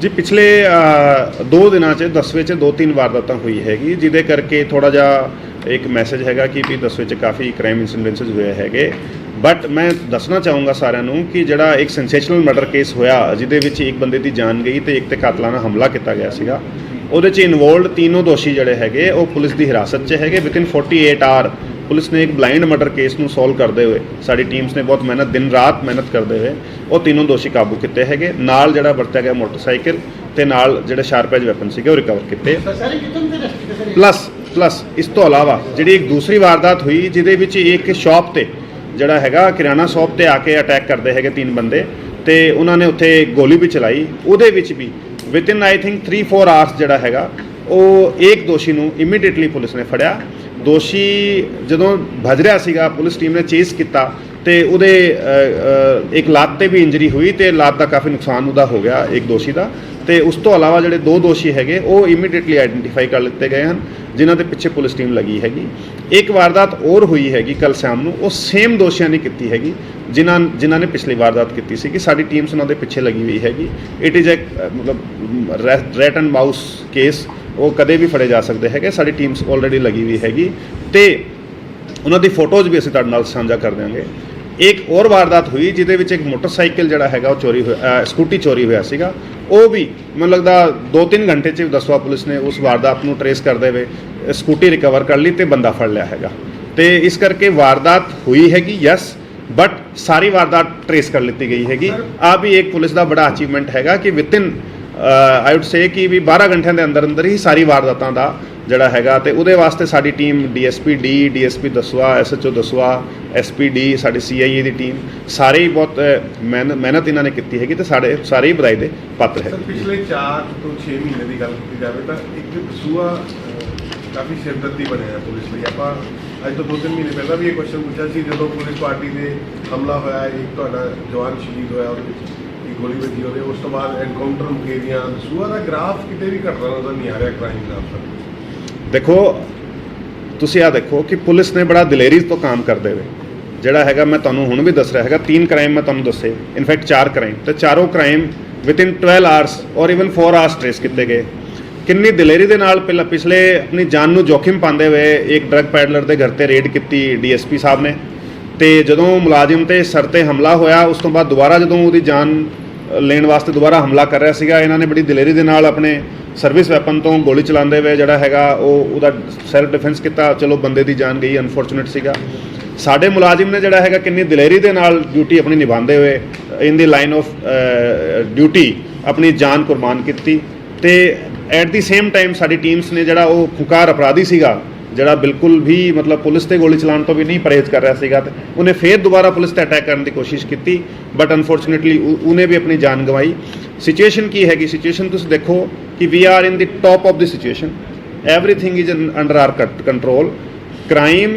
ਜੀ, ਪਿਛਲੇ 2 ਦਿਨਾਂ 'ਚ ਦਸਵੇਂ 'ਚ ਦੋ ਤਿੰਨ ਵਾਰਦਾਤਾਂ ਹੋਈ ਹੈਗੀ, ਜਿਹਦੇ ਕਰਕੇ ਥੋੜਾ ਜਿਹਾ ਇੱਕ ਮੈਸੇਜ ਹੈਗਾ ਕਿ ਵੀ ਦਸਵੇਂ 'ਚ ਕਾਫੀ ਕ੍ਰਾਈਮ ਇਨਸੀਡੈਂਟਸ ਹੋਏ ਹੈਗੇ। ਬਟ ਮੈਂ ਦੱਸਣਾ ਚਾਹੂੰਗਾ ਸਾਰਿਆਂ ਨੂੰ ਕਿ ਜਿਹੜਾ ਇੱਕ ਸੈਂਸੇਸ਼ਨਲ ਮਰਡਰ ਕੇਸ ਹੋਇਆ, ਜਿਹਦੇ ਵਿੱਚ ਇੱਕ ਬੰਦੇ ਦੀ ਜਾਨ ਗਈ ਤੇ ਇੱਕ ਤੇ ਕਾਤਲਾਨਾ ਹਮਲਾ ਕੀਤਾ ਗਿਆ ਸੀਗਾ। ਉਹਦੇ 'ਚ ਇਨਵੋਲਡ ਤਿੰਨੋਂ ਦੋਸ਼ੀ ਜਿਹੜੇ ਹੈਗੇ, ਉਹ ਪੁਲਿਸ ਦੀ ਹਿਰਾਸਤ 'ਚ ਹੈਗੇ ਵਿਦਿਨ 48 ਆਰ ਪੁਲਿਸ ਨੇ ਇੱਕ ਬਲਾਈਂਡ ਮਰਡਰ ਕੇਸ ਨੂੰ ਸੋਲਵ ਕਰਦੇ ਹੋਏ ਸਾਡੀ ਟੀਮਸ ਨੇ ਬਹੁਤ ਮਿਹਨਤ ਦਿਨ ਰਾਤ ਮਿਹਨਤ ਕਰਦੇ ਹੋਏ ਉਹ ਤਿੰਨੋਂ ਦੋਸ਼ੀ ਕਾਬੂ ਕੀਤੇ ਹੈਗੇ। ਨਾਲ ਜਿਹੜਾ ਵਰਤਿਆ ਗਿਆ ਮੋਟਰਸਾਈਕਲ ਤੇ ਨਾਲ ਜਿਹੜੇ ਸ਼ਾਰਪ ਐਜ ਵੈਪਨ ਸੀਗੇ ਉਹ ਰਿਕਵਰ ਕੀਤੇ। ਪਲੱਸ ਪਲੱਸ ਇਸ ਤੋਂ ਇਲਾਵਾ ਜਿਹੜੀ ਇੱਕ ਦੂਸਰੀ ਵਾਰਦਾਤ ਹੋਈ ਜਿਹਦੇ ਵਿੱਚ ਇੱਕ ਸ਼ਾਪ ਤੇ ਜਿਹੜਾ ਹੈਗਾ ਕਿਰਾਣਾ ਸ਼ਾਪ ਤੇ ਆ ਕੇ ਅਟੈਕ ਕਰਦੇ ਹੈਗੇ ਤਿੰਨ ਬੰਦੇ ਤੇ ਉਹਨਾਂ ਨੇ ਉੱਥੇ ਗੋਲੀ ਵੀ ਚਲਾਈ। ਉਹਦੇ ਵਿੱਚ ਵੀ ਵਿਦਿਨ ਆਈ ਥਿੰਕ 3-4 ਆਵਰਸ ਜਿਹੜਾ ਹੈਗਾ ਉਹ ਇੱਕ ਦੋਸ਼ੀ ਨੂੰ ਇਮੀਡੀਏਟਲੀ ਪੁਲਿਸ ਨੇ ਫੜਿਆ। ਦੋਸ਼ੀ ਜਦੋਂ ਭੱਜ ਰਿਹਾ ਸੀਗਾ, ਪੁਲਿਸ ਟੀਮ ਨੇ ਚੇਸ ਕੀਤਾ ਤੇ ਉਹਦੇ ਇੱਕ ਲੱਤ ਤੇ ਵੀ ਇੰਜਰੀ ਹੋਈ ਤੇ ਲੱਤ ਦਾ ਕਾਫੀ ਨੁਕਸਾਨ ਉਹਦਾ ਹੋ ਗਿਆ ਇੱਕ ਦੋਸ਼ੀ ਦਾ। ਤੇ ਉਸ ਤੋਂ ਇਲਾਵਾ ਜਿਹੜੇ ਦੋ ਦੋਸ਼ੀ ਹੈਗੇ, ਉਹ ਇਮੀਡੀਏਟਲੀ ਆਇਡੈਂਟੀਫਾਈ ਕਰ ਲਿੱਤੇ ਗਏ ਹਨ, ਜਿਨ੍ਹਾਂ ਦੇ ਪਿੱਛੇ ਪੁਲਿਸ ਟੀਮ ਲੱਗੀ ਹੈਗੀ। ਇੱਕ ਵਾਰਦਾਤ ਹੋਰ ਹੋਈ ਹੈਗੀ ਕੱਲ ਸ਼ਾਮ ਨੂੰ, ਉਹ ਸੇਮ ਦੋਸ਼ੀਆਂ ਨੇ ਕੀਤੀ ਹੈਗੀ, ਜਿਨ੍ਹਾਂ ਜਿਨ੍ਹਾਂ ਨੇ ਪਿਛਲੀ ਵਾਰਦਾਤ ਕੀਤੀ ਸੀ ਕਿ ਸਾਡੀ ਟੀਮਸ ਉਹਨਾਂ ਦੇ ਪਿੱਛੇ ਲੱਗੀ ਹੋਈ ਹੈਗੀ। ਇਟ ਇਜ਼ ਅ ਮਤਲਬ ਰੈਟ ਐਂਡ ਮਾਊਸ ਕੇਸ ਉਹ ਕਦੇ ਵੀ ਫੜੇ ਜਾ ਸਕਦੇ ਹੈਗੇ ਸਾਡੀ ਟੀਮਸ ਆਲਰੇਡੀ ਲੱਗੀ ਹੋਈ ਹੈਗੀ ਤੇ ਉਹਨਾਂ ਦੀ ਫੋਟੋਜ਼ ਵੀ ਅਸੀਂ ਤੁਹਾਡੇ ਨਾਲ ਸਾਂਝਾ ਕਰ ਦਿਆਂਗੇ। ਇੱਕ ਹੋਰ ਵਾਰਦਾਤ ਹੋਈ ਜਿਹਦੇ ਵਿੱਚ ਇੱਕ ਮੋਟਰਸਾਈਕਲ ਜਿਹੜਾ ਹੈਗਾ ਉਹ ਚੋਰੀ ਹੋਇਆ ਸਕੂਟੀ ਚੋਰੀ ਹੋਇਆ ਸੀਗਾ। ਉਹ ਵੀ ਮੈਨੂੰ ਲੱਗਦਾ 2-3 ਘੰਟੇ 'ਚ ਦਸਵਾ ਪੁਲਿਸ ਨੇ ਉਸ ਵਾਰਦਾਤ ਨੂੰ ਟਰੇਸ ਕਰਦੇ ਹੋਏ ਸਕੂਟੀ ਰਿਕਵਰ ਕਰ ਲਈ ਤੇ ਬੰਦਾ ਫੜ ਲਿਆ ਹੈਗਾ। ਤੇ ਇਸ ਕਰਕੇ ਵਾਰਦਾਤ ਹੋਈ ਹੈਗੀ ਯੈਸ ਬਟ ਸਾਰੀ ਵਾਰਦਾਤ ਟਰੇਸ ਕਰ ਲਿੱਤੀ ਗਈ ਹੈਗੀ। ਆ ਵੀ ਇੱਕ ਪੁਲਿਸ ਦਾ ਬੜਾ ਅਚੀਵਮੈਂਟ ਹੈਗਾ ਕਿ ਵਿਤਿਨ ਆਈ ਊਡ ਸੇ ਕਿ ਵੀ 12 ਘੰਟਿਆਂ ਦੇ ਅੰਦਰ ਅੰਦਰ ਹੀ ਸਾਰੀ ਵਾਰਦਾਤਾਂ ਦਾ ਜਿਹੜਾ ਹੈਗਾ ਤੇ ਉਹਦੇ ਵਾਸਤੇ ਸਾਡੀ ਟੀਮ ਡੀਐਸਪੀ ਡੀ ਡੀਐਸਪੀ ਦਸਵਾ ਐਸਐਚਓ ਦਸਵਾ ਐਸਪੀਡੀ ਸਾਡੀ ਸੀਆਈਏ ਦੀ ਟੀਮ ਸਾਰੇ ਹੀ ਬਹੁਤ ਅ, ਮਿਹਨਤ ਇਹਨਾਂ ਨੇ ਕੀਤੀ ਹੈਗੀ ਤੇ ਸਾਡੇ ਸਾਰੇ ਹੀ ਵਧਾਈ ਦੇ ਪਾਤਰ ਹੈ ਪਿਛਲੇ 4 ਤੋਂ 6 ਮਹੀਨੇ ਦੀ ਗੱਲ ਕੀਤੀ ਜਾਵੇ ਤਾਂ ਇੱਕ ਸੂਆ ਅਹ, ਕਾਫੀ ਸਿਰਦਰਦੀ ਬਣਿਆ ਪੁਲਿਸ ਲਈ। ਆਪਾਂ ਅੱਜ ਤੋਂ 2-3 ਮਹੀਨੇ ਪਹਿਲਾਂ ਵੀ ਇਹ ਕੁਐਸਚਨ ਪੁੱਛਿਆ ਸੀ ਜਦੋਂ ਪੁਲਿਸ ਪਾਰਟੀ ਦੇ ਹਮਲਾ ਹੋਇਆ ਇੱਕ ਤੁਹਾਡਾ ਜਵਾਨ ਸ਼ਹੀਦ ਹੋਇਆ ਉਹਦੇ ਵਿੱਚ। ਇੱਕ ਗੋਲੀ ਵੱਜੀ ਉਹਦੇ, ਉਸ ਤੋਂ ਬਾਅਦ ਐਨਕਾਊਂਟਰ ਮੁਕੇ ਦੀਆਂ ਦਸੂਆ ਦਾ ਗ੍ਰਾਫ ਕਿਤੇ ਵੀ ਘਟਦਾ ਨਜ਼ਰ ਨਹੀਂ ਆ ਰਿਹਾ ਕ੍ਰਾਈਮ ਦਾ ਦੇਖੋ, ਤੁਸੀਂ ਆ ਦੇਖੋ ਕਿ ਪੁਲਿਸ ਨੇ ਬੜਾ ਦਲੇਰੀ ਤੋਂ ਕੰਮ ਕਰਦੇ ਹੋਏ, ਜਿਹੜਾ ਹੈਗਾ ਮੈਂ ਤੁਹਾਨੂੰ ਹੁਣ ਵੀ ਦੱਸ ਰਿਹਾ ਹੈਗਾ, ਤਿੰਨ ਕ੍ਰਾਈਮ ਮੈਂ ਤੁਹਾਨੂੰ ਦੱਸੇ ਇਨਫੈਕਟ ਚਾਰ ਕ੍ਰਾਈਮ ਤੇ ਚਾਰੋਂ crime within 12 hours or even 4 hours trace ਕੀਤੇ ਗਏ। ਕਿੰਨੀ ਦਲੇਰੀ ਦੇ ਨਾਲ ਪਹਿਲਾਂ ਪਿਛਲੇ ਆਪਣੀ ਜਾਨ ਨੂੰ ਜੋਖਿਮ ਪਾਉਂਦੇ ਹੋਏ ਇੱਕ ਡਰੱਗ ਪੈਡਲਰ ਦੇ ਘਰ ਤੇ ਰੇਡ ਕੀਤੀ ਡੀਐਸਪੀ ਸਾਹਿਬ ਨੇ। ਤੇ ਜਦੋਂ ਮੁਲਾਜ਼ਮ ਤੇ ਸਰ ਤੇ ਹਮਲਾ ਹੋਇਆ, ਉਸ ਤੋਂ ਬਾਅਦ ਦੁਬਾਰਾ ਜਦੋਂ ਉਹਦੀ ਜਾਨ ਲੈਣ ਵਾਸਤੇ ਦੁਬਾਰਾ ਹਮਲਾ ਕਰ ਰਿਹਾ ਸੀਗਾ, ਇਹਨਾਂ ਨੇ ਬੜੀ ਦਲੇਰੀ ਦੇ ਨਾਲ ਆਪਣੇ ਸਰਵਿਸ ਵੈਪਨ ਤੋਂ ਗੋਲੀ ਚਲਾਉਂਦੇ ਹੋਏ ਜਿਹੜਾ ਹੈਗਾ, ਉਹ ਉਹਦਾ ਸੈਲਫ ਡਿਫੈਂਸ ਕੀਤਾ, ਚਲੋ ਬੰਦੇ ਦੀ ਜਾਨ ਗਈ ਅਨਫੋਰਚੂਨੇਟ ਸੀਗਾ। ਸਾਡੇ ਮੁਲਾਜ਼ਮ ਨੇ ਜਿਹੜਾ ਹੈਗਾ, ਕਿੰਨੀ ਦਲੇਰੀ ਦੇ ਨਾਲ ਡਿਊਟੀ ਆਪਣੀ ਨਿਭਾਉਂਦੇ ਹੋਏ in the line of duty ਆਪਣੀ ਜਾਨ ਕੁਰਬਾਨ ਕੀਤੀ ਤੇ ਐਟ ਦੀ ਸੇਮ ਟਾਈਮ ਸਾਡੀ ਟੀਮਸ ਨੇ ਜਿਹੜਾ ਉਹ ਖੁਕਾਰ ਅਪਰਾਧੀ ਸੀਗਾ ਜਿਹੜਾ ਬਿਲਕੁਲ ਵੀ ਮਤਲਬ ਪੁਲਿਸ ਤੇ ਗੋਲੀ ਚਲਾਉਣ ਤੋਂ ਵੀ ਨਹੀਂ ਪਰਹੇਜ਼ ਕਰ ਰਿਹਾ ਸੀਗਾ ਤੇ ਉਹਨੇ ਫੇਰ ਦੁਬਾਰਾ ਪੁਲਿਸ ਤੇ ਅਟੈਕ ਕਰਨ ਦੀ ਕੋਸ਼ਿਸ਼ ਕੀਤੀ ਬਟ ਅਨਫੋਰਚੂਨੇਟਲੀ ਉਹਨੇ ਵੀ ਆਪਣੀ ਜਾਨ ਗਵਾਈ। ਸਿਚੁਏਸ਼ਨ ਕੀ ਹੈਗੀ? ਸਿਚੁਏਸ਼ਨ ਤੁਸੀਂ ਦੇਖੋ ਕਿ we are in the top of the situation everything is under our control crime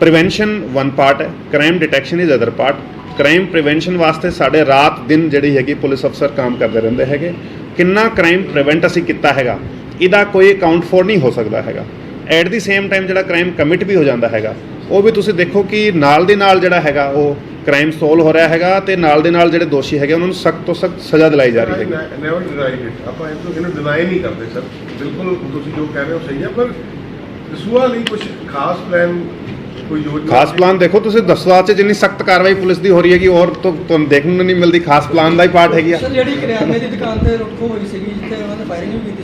prevention one part ਹੈ। Crime detection is other part crime prevention ਵਾਸਤੇ ਸਾਡੇ ਰਾਤ ਦਿਨ ਜਿਹੜੀ ਹੈਗੀ ਪੁਲਿਸ ਅਫਸਰ ਕੰਮ ਕਰਦੇ ਰਹਿੰਦੇ ਹੈਗੇ। ਕਿੰਨਾ ਕ੍ਰਾਈਮ ਪ੍ਰੀਵੈਂਟ ਅਸੀਂ ਕੀਤਾ ਹੈਗਾ? ਇਹਦਾ ਕੋਈ ਅਕਾਊਂਟ ਫੋਰ ਨਹੀਂ ਹੋ ਸਕਦਾ ਹੈਗਾ। ਐਟ ਦੀ ਸੇਮ ਟਾਈਮ ਜਿਹੜਾ ਕ੍ਰਾਈਮ ਕਮਿਟ ਵੀ ਹੋ ਜਾਂਦਾ ਹੈਗਾ ਉਹ ਵੀ ਤੁਸੀਂ ਦੇਖੋ ਕਿ ਨਾਲ ਦੇ ਨਾਲ ਜਿਹੜਾ ਹੈਗਾ ਉਹ ਕ੍ਰਾਈਮ ਸੋਲ ਹੋ ਰਿਹਾ ਹੈਗਾ ਤੇ ਨਾਲ ਦੇ ਨਾਲ ਜਿਹੜੇ ਦੋਸ਼ੀ ਹੈਗੇ ਉਹਨਾਂ ਨੂੰ ਸਖਤ ਤੋਂ ਸਖਤ ਸਜ਼ਾ ਦਿਲਾਈ ਜਾ ਰਹੀ ਹੈਗੀ। ਨੈਵਰ ਡਿਨਾਈਡ ਇਟ ਆਪਾਂ ਇਹ ਤੋਂ ਇਹਨੂੰ ਡਿਨਾਈ ਨਹੀਂ ਕਰਦੇ ਸਰ। ਬਿਲਕੁਲ ਤੁਸੀਂ ਜੋ ਕਹਿ ਰਹੇ ਹੋ ਸਹੀ ਹੈ ਪਰ ਦਸੂਆ ਲਈ ਕੁਝ ਖਾਸ ਪਲਾਨ ਕੋਈ ਯੋਜਨਾ ਖਾਸ ਪਲਾਨ ਦੇਖੋ ਤੁਸੀਂ ਦਸਵਾ ਚ ਜਿੰਨੀ ਸਖਤ ਕਾਰਵਾਈ ਪੁਲਿਸ ਦੀ ਹੋ ਰਹੀ ਹੈਗੀ ਔਰ ਤੋਂ ਤੁਹਾਨੂੰ ਦੇਖਣ ਨੂੰ ਨਹੀਂ ਮਿਲਦੀ ਖਾਸ ਪਲਾਨ ਦਾ ਹੀ ਪਾਰਟ ਹੈਗੀ ਆ। ਸਰ ਜਿਹੜੀ ਕਰਿਆਨੇ ਦੀ ਦੁਕਾਨ ਤੇ ਲੁੱਟ ਹੋਈ ਸੀਗੀ ਜਿੱਥੇ ਉਹਨਾਂ ਨੇ ਫਾਇਰਿੰਗ ਵੀ ਕੀਤੀ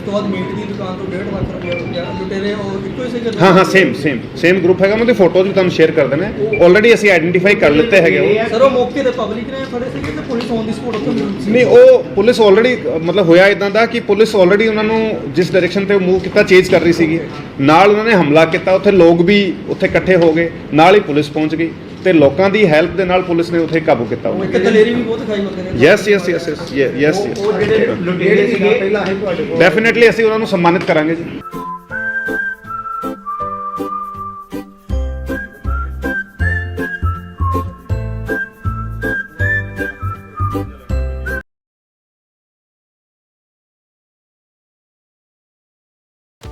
ਉਸ ਤੋਂ ਬਾਅਦ ਮੀਟ ਦੀ ਦੁਕਾਨ ਤੋਂ 1.5 ਲੱਖ ਰੁਪਏ ਲੁੱਟਿਆ ਲੁਟੇਰੇ ਉਹ ਇੱਕੋ ਹੀ ਸੀਗੇ ਹਾਂ ਹਾਂ ਸੇਮ ਸੇਮ ਸੇਮ ਗਰੁੱਪ ਹੈਗਾ ਮੈਂ ਉਹਦੀ ਫੋਟੋਜ਼ ਵੀ ਤੁਹਾਨੂੰ ਸ਼ੇਅਰ ਕਰ ਦੇਣੇ ਆਲਰੇਡੀ ਅਸੀਂ ਆਇਡੈਂਟੀਫਾਈ ਕਰ ਲਿੱਤੇ ਹੈਗੇ ਉਹ। ਸਰ ਉਹ ਮੌਕੇ ਤੇ ਪਬਲਿਕ ਨੇ ਫੜੇ ਸੀਗੇ ਤੇ ਪੁਲਿਸ ਔਨ ਦੀ ਸਪੋਟ ਉੱਥੇ ਮੌਜੂਦ ਸੀ? ਨਹੀਂ ਉਹ ਪੁਲਿਸ ਆਲਰੇਡੀ ਮਤਲਬ ਹੋਇਆ ਇਦਾਂ ਦਾ ਕਿ ਪੁਲਿਸ ਆਲਰੇਡੀ ਉਹਨਾਂ ਨੂੰ ਜਿਸ ਡਾਇਰੈਕਸ਼ਨ ਤੇ ਮੂਵ ਕੀਤਾ ਚੇਂਜ ਕਰ ਰਹੀ ਸੀਗੀ। ਨਾਲ ਉਹਨਾਂ ਨੇ ਹਮਲਾ ਕੀਤਾ ਉੱਥੇ ਲੋਕ ਵੀ ਉੱਥੇ ਇਕੱਠੇ ਹੋ ਗਏ ਨਾਲ ਹੀ ਪੁਲਿਸ ਪਹੁੰਚ ਗਈ। ਤੇ ਲੋਕਾਂ ਦੀ ਹੈਲਪ ਦੇ ਨਾਲ ਪੁਲਿਸ ਨੇ ਉੱਥੇ ਕਾਬੂ ਕੀਤਾ ਉਹ। ਇੱਕ ਦਲੇਰੀ ਵੀ ਬਹੁਤ ਦਿਖਾਈ ਬੰਦੇ ਨੇ yes yes yes yes yes ਉਹ ਜਿਹੜੇ ਲੁਟੇਰੇ ਸੀਗੇ ਪਹਿਲਾਂ ਹੈ ਤੁਹਾਡੇ ਕੋਲ ਡੈਫੀਨਿਟਲੀ ਅਸੀਂ ਉਹਨਾਂ ਨੂੰ ਸਨਮਾਨਿਤ ਕਰਾਂਗੇ ਜੀ।